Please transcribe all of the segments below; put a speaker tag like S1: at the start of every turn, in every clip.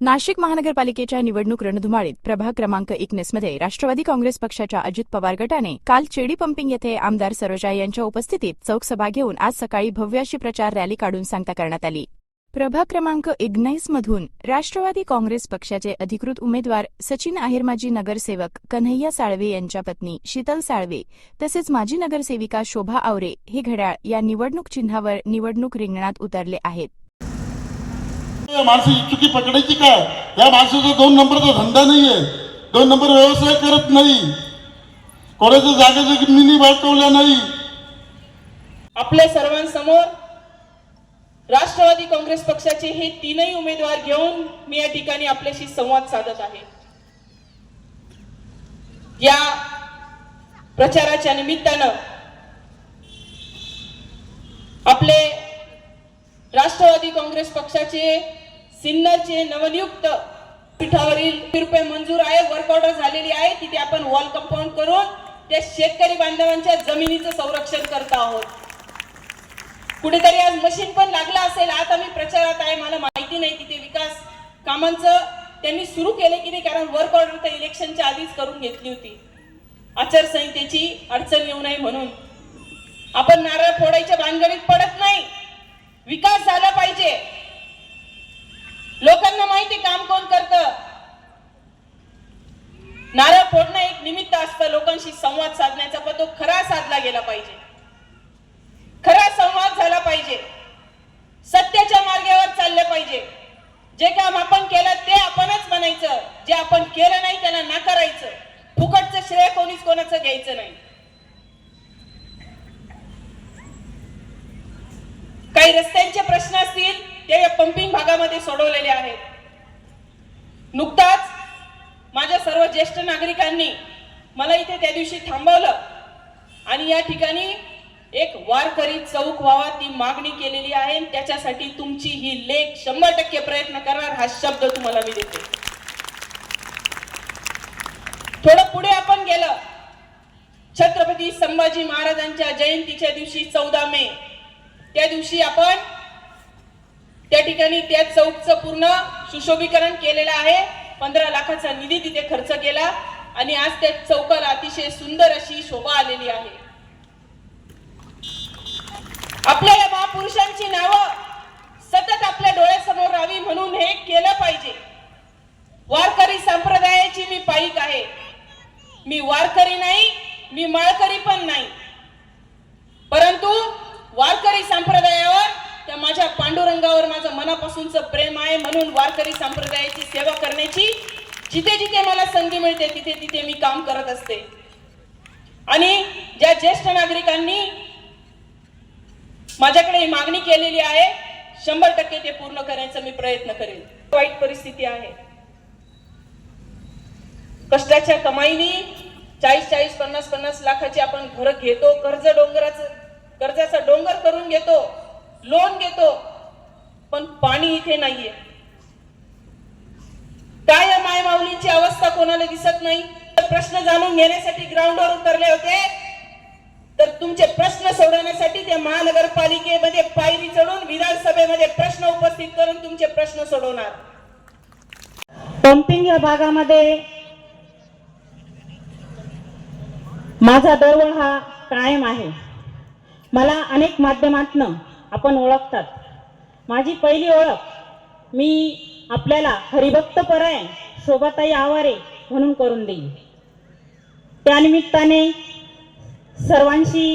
S1: नाशिक महानगरपालिकेच्या निवडणूक रणधुमाळीत प्रभाग क्रमांक एकनेसमध्ये राष्ट्रवादी काँग्रेस पक्षाच्या अजित पवार गटाने काल चेडी पंपिंग येथे आमदार सरोजा यांच्या उपस्थितीत चौकसभा घेऊन आज सकाळी भव्याशी प्रचार रॅली काढून सांगता करण्यात आली. प्रभाग क्रमांक मधून राष्ट्रवादी काँग्रेस पक्षाचे अधिकृत उमेदवार सचिन आहेरमाजी नगरसेवक कन्हैया साळवे यांच्या पत्नी शीतल साळवे तसेच माजी नगरसेविका शोभा आवरे हे घड्याळ या निवडणूक चिन्हावर निवडणूक रिंगणात उतरले आहेत.
S2: माणसाची चुकी पकडायची काय? या माणसाचा दोन नंबरचा धंदा नाहीये. दोन नंबर व्यवसाय करत नाही. कोणाच्या जागेच्या किमनी वाटवल्या नाही.
S3: आपल्या सर्वांसमोर राष्ट्रवादी काँग्रेस पक्षाचे हे तीनही उमेदवार घेऊन मी या ठिकाणी आपल्याशी संवाद साधत आहे. या प्रचाराच्या निमित्तानं आपले राष्ट्रवादी काँग्रेस पक्षाचे सिन्नरचे नवनियुक्त पीठावरील रुपये मंजूर आहे वर्क ऑर्डर झालेली आहे. तिथे आपण वॉल कंपाऊंड करून त्या शेतकरी बांधवांच्या जमिनीचं संरक्षण करत आहोत. कुठेतरी आज मशीन पण लागला असेल. आता मी प्रचारात आहे. मला माहिती नाही तिथे विकास कामांचं. त्यांनी सुरू केले की नाही? कारण वर्क ऑर्डर तर इलेक्शनच्या आधीच करून घेतली होती. आचारसंहितेची अडचण येऊ नये म्हणून. आपण नारळ फोडायच्या भानगडीत पडत नाही. विकास झाला पाहिजे. लोकांना माहिती काम कोण करतं? नारळ फोडणं एक निमित्त असतं. लोकांशी संवाद साधण्याचा पण तो खरा साधला गेला पाहिजे. खरा संवाद झाला पाहिजे. सत्याच्या मार्गावर चाललं पाहिजे. जे काम आपण केलं ते आपणच म्हणायचं जे आपण केलं नाही त्याला नाकारायचं. फुकटचं श्रेय कोणीच कोणाचं घ्यायचं नाही. काही रस्त्यांचे प्रश्न असतील ते या पंपिंग भागामध्ये सोडवलेले आहेत. नुकताच माझ्या सर्व ज्येष्ठ नागरिकांनी मला इथे त्या दिवशी थांबवलं. आणि या ठिकाणी एक वारकरी चौक व्हावा ती मागणी केलेली आहे आणि त्याच्यासाठी तुमची ही लेख शंभर टक्के प्रयत्न करणार हा शब्द तुम्हाला मी देते. थोडं पुढे आपण गेलं. छत्रपती संभाजी महाराजांच्या जयंतीच्या दिवशी चौदा मे त्या दिवशी आपण त्या ठिकाणी त्या चौकचं पूर्ण सुशोभीकरण केलेलं आहे. पंधरा लाखाचा निधी तिथे खर्च केला आणि आज त्या चौकाला अतिशय सुंदर अशी शोभा आलेली आहे. आपल्या या महापुरुषांची नावं सतत आपल्या डोळ्यासमोर राहावी म्हणून हे केलं पाहिजे. वारकरी संप्रदायाची मी पाईक आहे. मी वारकरी नाही मी माळकरी पण नाही. परंतु वारकरी संप्रदायावर त्या माझ्या पांडुरंगावर माझं मनापासूनच प्रेम आहे म्हणून वारकरी संप्रदायाची सेवा करण्याची जिथे जिथे मला संधी मिळते तिथे तिथे मी काम करत असते. आणि ज्या ज्येष्ठ नागरिकांनी माझ्याकडे मागणी केलेली आहे शंभर टक्के ते पूर्ण करण्याचा मी प्रयत्न करेन. वाईट परिस्थिती आहे. कष्टाच्या कमाईनी चाळीस चाळीस पन्नास पन्नास लाखाची आपण घर घेतो कर्ज डोंगराचं कर्जाचा डोंगर करून घेतो लोन घेतो पण पाणी इथे नाहीये. काय या माय माऊलींची अवस्था कोणाला दिसत नाही? तर प्रश्न जाणून घेण्यासाठी ग्राउंडवर उतरले होते. तर तुमचे प्रश्न सोडवण्यासाठी ते महानगरपालिकेमध्ये पायरी चढून विधानसभेमध्ये प्रश्न उपस्थित करून तुमचे प्रश्न सोडवणार.
S4: पंपिंग या भागामध्ये माझा दरवळ हा कायम आहे. मला अनेक माध्यमातनं आपण ओळखतात. माझी पहिली ओळख मी आपल्याला हरिभक्त परायण शोभाताई आवारे म्हणून करून देईल त्यानिमित्ताने सर्वांशी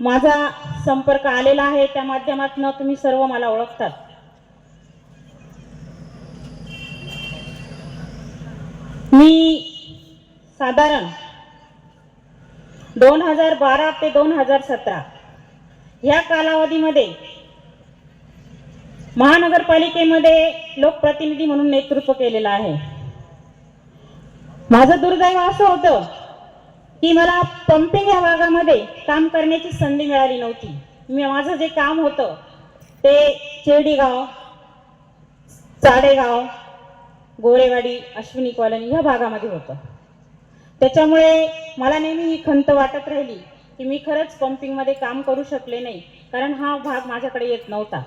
S4: माझा संपर्क आलेला आहे. त्या माध्यमातून तुम्ही सर्व मला ओळखतात. मी साधारण दोन हजार बारा ते दोन हजार सतरा ह्या कालावधीमध्ये महानगरपालिकेमध्ये लोकप्रतिनिधी म्हणून नेतृत्व केलेलं आहे. माझं दुर्दैव असं होतं की मला पंपिंग या भागामध्ये काम करण्याची संधी मिळाली नव्हती. मी माझं जे काम होतं ते चेडीगाव चाडेगाव गोरेवाडी अश्विनी कॉलनी ह्या भागामध्ये होतं. त्याच्यामुळे मला नेहमी ही खंत वाटत राहिली. की मी खरंच पंपिंगमध्ये काम करू शकले नाही कारण हा भाग माझ्याकडे येत नव्हता.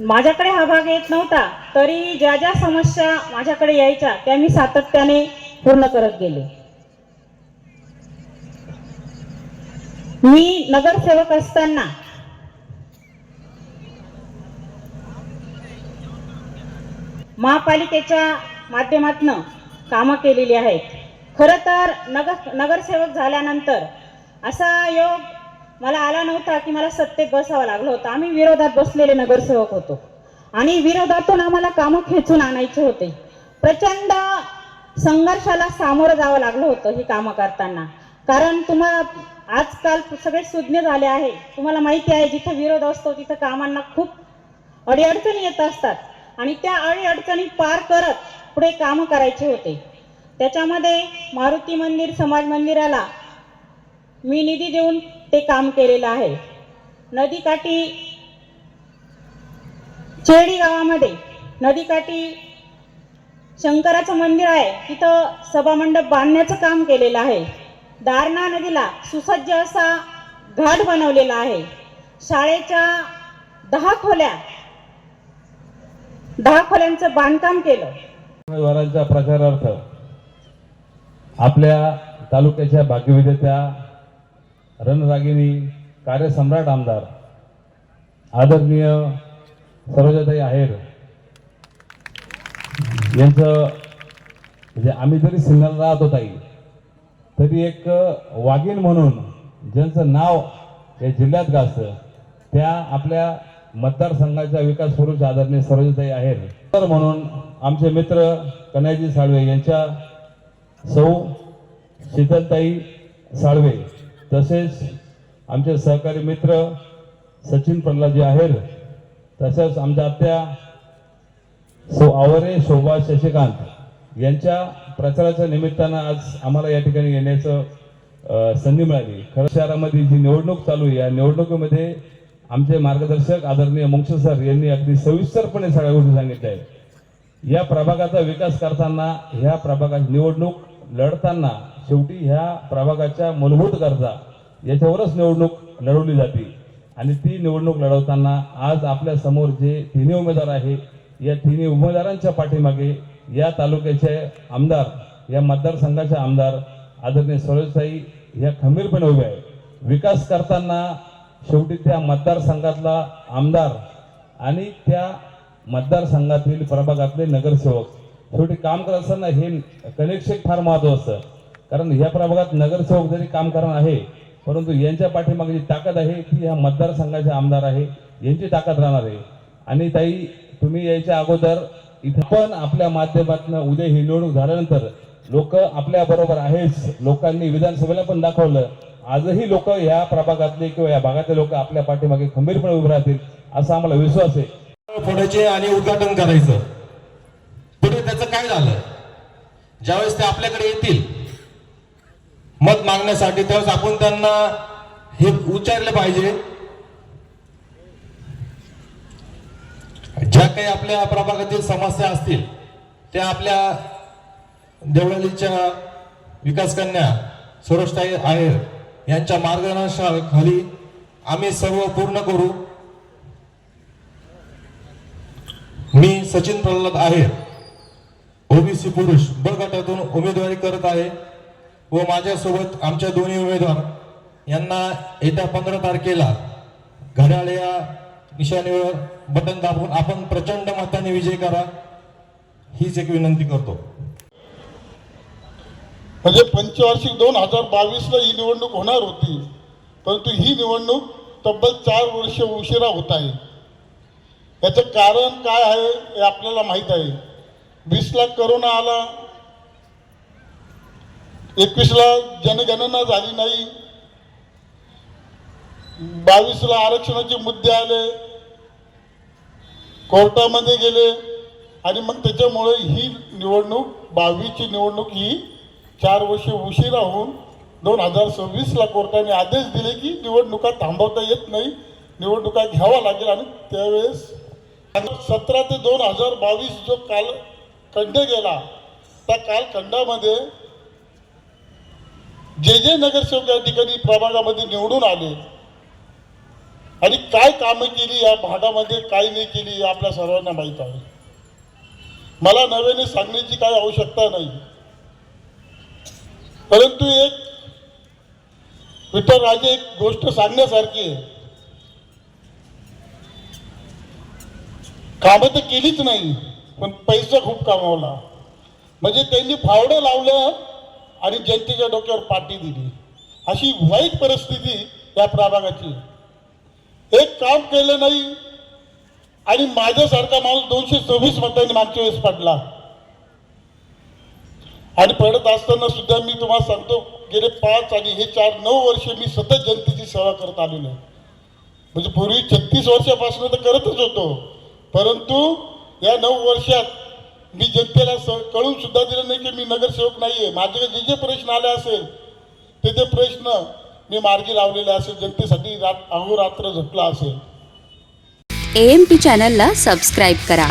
S4: माझ्याकडे हा भाग येत नव्हता तरी ज्या ज्या समस्या माझ्याकडे यायच्या त्या मी सातत्याने पूर्ण करत गेले. मी नगरसेवक असताना महापालिकेच्या माध्यमातून कामं केलेली आहेत. खरं तर नगर नगरसेवक झाल्यानंतर असा योग मला आला नव्हता की मला सत्तेत बसावं लागलं होतं. आम्ही विरोधात बसलेले नगरसेवक होतो. आणि विरोधातून आम्हाला कामं खेचून आणायचे होते. प्रचंड संघर्षाला सामोरं जावं लागलं होतं ही कामं करताना. कारण तुम्हाला आजकाल सगळे सुज्ञ झाले आहे. तुम्हाला माहिती आहे जिथं विरोध असतो तिथं कामांना खूप अडीअडचणी येत असतात. आणि त्या अडीअडचणी पार करत पुढे कामं करायचे होते. त्याच्यामध्ये मारुती मंदिर समाज मंदिराला मी निधी देऊन ते काम केलेलं आहे. नदीकाठी चेडी गावामध्ये नदीकाठी शंकराचं मंदिर आहे. तिथं सभामंडप बांधण्याचं काम केलेलं आहे. दारणा नदीला सुसज्ज असा घाट बनवलेला आहे. शाळेच्या दहा खोल्या दहा खोल्यांचं बांधकाम केलं.
S5: उमेदवारांच्या प्रचारार्थ आपल्या तालुक्याच्या भाग्यविजेत्या रणरागिनी कार्यसम्राट आमदार आदरणीय सरोजाताई आहेर. यांचं म्हणजे आम्ही जरी सिन्नरला राहतो ताई तरी एक वाघीण म्हणून ज्यांचं नाव या जिल्ह्यात गाजतं त्या आपल्या मतदारसंघाच्या विकास पुरुष आदरणीय सरोजाताई आहेर. तर म्हणून आमचे मित्र कन्याजी साळवे यांच्या सौ शीतलताई साळवे तसेच आमचे सहकारी मित्र सचिन प्रल्हादजी आहेर तसेच आमच्या आत्या सो आवरे शोभा शशिकांत यांच्या प्रचाराच्या निमित्तानं आज आम्हाला या ठिकाणी येण्याचं संधी मिळाली. खरं शहरामध्ये जी निवडणूक चालू आहे या निवडणुकीमध्ये आमचे मार्गदर्शक आदरणीय मुंक्ष सर यांनी अगदी सविस्तरपणे सगळ्या गोष्टी सांगितल्या आहेत. या प्रभागाचा विकास करताना ह्या प्रभागात निवडणूक लढताना शेवटी ह्या प्रभागाच्या मूलभूत गरजा याच्यावरच निवडणूक लढवली जाते. आणि ती निवडणूक लढवताना आज आपल्यासमोर जे तिन्ही उमेदवार आहे या तिन्ही उमेदवारांच्या पाठीमागे या तालुक्याचे आमदार या मतदारसंघाचे आमदार आदरणीय सरोजसाई ह्या खंबीरपणे उभे आहे विकास करताना शेवटी त्या मतदारसंघातला आमदार आणि त्या मतदारसंघातील प्रभागातले नगरसेवक शेवटी काम करत असताना हे कनेक्शन फार महत्वाचं असतं. कारण ह्या प्रभागात नगरसेवक जरी काम करणार आहे परंतु यांच्या पाठीमागे जी ताकद आहे ती ह्या मतदारसंघाचे आमदार आहे यांची ताकद राहणार आहे. आणि ताई तुम्ही यायच्या अगोदर इथं पण आपल्या माध्यमातून उद्या ही निवडणूक झाल्यानंतर लोक आपल्या बरोबर आहेच. लोकांनी विधानसभेला पण दाखवलं. आजही लोक या प्रभागातले किंवा या भागातले लोक आपल्या पाठीमागे खंबीरपणे उभे राहतील असा आम्हाला विश्वास आहे.
S6: फोडायचे आणि उद्घाटन करायचं. काय झालं? ज्यावेळेस ते आपल्याकडे येतील मत मागण्यासाठी त्यावेळेस आपण त्यांना हे उच्चारलं पाहिजे. ज्या काही आपल्या प्रभागातील समस्या असतील त्या आपल्या देवळालीच्या विकास कन्या सरोजताई आहेर यांच्या मार्गदर्शनाखाली आम्ही सर्व पूर्ण करू. मी सचिन प्रल्हाद आहे ओबीसी पुरुष ब गटातून उमेदवारी करत आहे व माझ्यासोबत आमच्या दोन्ही उमेदवार यांना येत्या पंधरा तारखेला घड्याळ या निशाणीवर बटन दाबून आपण प्रचंड मताने विजय करा हीच एक विनंती करतो.
S2: म्हणजे पंचवार्षिक दोन हजार बावीसला ही निवडणूक होणार होती परंतु ही निवडणूक तब्बल चार वर्ष उशिरा होत आहे. याचं कारण काय आहे हे आपल्याला माहीत आहे. वीसला करोना आला. एकवीसला जनगणना झाली नाही. बावीसला आरक्षणाचे मुद्दे आले. कोर्टामध्ये गेले. आणि मग त्याच्यामुळे ही निवडणूक बावीसची निवडणूक ही चार वर्ष उशिरा होऊन दोन हजार सव्वीसला कोर्टाने आदेश दिले की निवडणुका थांबवता येत नाही. निवडणुका घ्यावा लागेल आणि त्यावेळेस सतरा ते दोन हजार बावीस जो काल खंड गेला. त्या कालखंडामध्ये जे जे नगरसेवक या ठिकाणी प्रभागामध्ये निवडून आले आणि काय कामं केली या भागामध्ये काय नाही केली हे आपल्या सर्वांना माहीत आहे. मला नव्याने सांगण्याची काही आवश्यकता नाही. परंतु एक विठ्ठल राजे एक गोष्ट सांगण्यासारखी आहे. कामं तर केलीच नाही. पण पैसा खूप कमावला. म्हणजे त्यांनी फावडं लावलं आणि जनतेच्या डोक्यावर पाठी दिली. अशी वाईट परिस्थिती या प्रभागाची एक काम केलं नाही आणि माझ्यासारखा माणूस दोनशे सव्वीस मतांनी मागच्या वेळेस पडला. आणि पडत असताना सुद्धा मी तुम्हाला सांगतो गेले पाच आणि हे चार नऊ वर्ष मी सतत जनतेची सेवा करत आलेलो आहे. म्हणजे पूर्वी छत्तीस वर्षापासून तर करतच होतो. परंतु या नऊ वर्षात मी जनतेला स कळून सुद्धा दिलं नाही की मी नगरसेवक नाही आहे माझे जे जे प्रश्न आले असेल ते ते प्रश्न मी मार्गी लावलेले असेल. जनतेसाठी रात अहोरात्र झटला असेल.
S7: एम पी चॅनलला सबस्क्राईब करा.